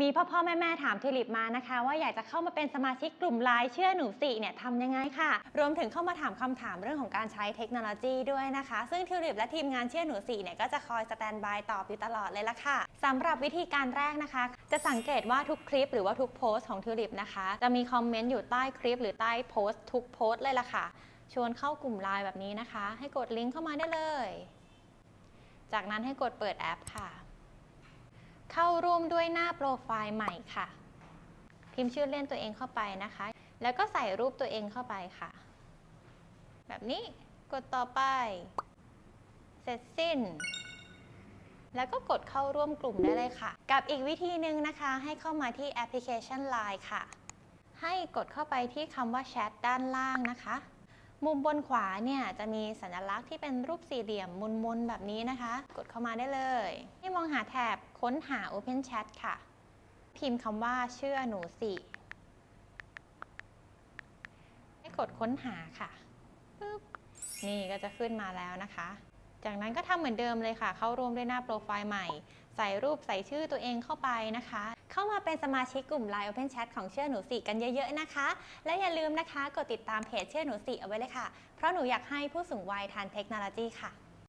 มีพ่อพ่อแม่แม่ถามทิวลิปมานะคะ ว่าอยากจะเข้ามาเป็นสมาชิกกลุ่มไลน์เชื่อหนูสิเนี่ยทำยังไงค่ะ รวมถึงเข้ามาถามคำถามเรื่องของการใช้เทคโนโลยีด้วยนะคะ ซึ่งทิวลิปและทีมงานเชื่อหนูสิเนี่ยก็จะคอยสแตนบายตอบอยู่ตลอดเลยละค่ะสำหรับวิธีการแรกนะคะ จะสังเกตว่าทุกคลิปหรือว่าทุกโพสต์ของทิวลิปนะคะ จะมีคอมเมนต์อยู่ใต้คลิป หรือใต้โพสต์ทุกโพสต์เลยละค่ะ ชวนเข้ากลุ่มไลน์แบบนี้นะคะ ให้กดลิงก์เข้ามาได้เลย จากนั้นให้กดเปิดแอปค่ะ เข้าร่วมด้วยหน้าโปรไฟล์ใหม่ค่ะ พิมพ์ชื่อเล่นตัวเองเข้าไปนะคะ แล้วก็ใส่รูปตัวเองเข้าไปค่ะ แบบนี้กดต่อไป เสร็จสิ้น แล้วก็กดเข้าร่วมกลุ่มได้เลยค่ะ กับอีกวิธีหนึ่งนะคะ ให้เข้ามาที่แอปพลิเคชัน Line ค่ะ ให้กดเข้าไปที่คำว่าแชทด้านล่างนะคะ มุมบนขวาเนี่ยจะมีสัญลักษณ์ที่เป็นรูปสี่เหลี่ยมมนๆแบบนี้นะคะ กดเข้ามาได้เลยให้มองหาแถบค้นหา Open Chat ค่ะ พิมพ์คำว่าเชื่อหนูสิให้กดค้นหาค่ะปึ๊บนี่ก็จะขึ้นมาแล้วนะคะ จากนั้นก็ทำเหมือนเดิมเลยค่ะ เข้าร่วมด้วยหน้าโปรไฟล์ใหม่ ใส่รูปใส่ชื่อตัวเองเข้าไปนะคะ เข้ามาเป็นสมาชิกกลุ่ม Line Open Chat ของเชื่อหนูสิกันเยอะๆนะคะ และอย่าลืมนะคะ กดติดตามเพจเชื่อหนูสิเอาไว้เลยค่ะ เพราะหนูอยากให้ผู้สูงวัยทานเทคโนโลยีค่ะ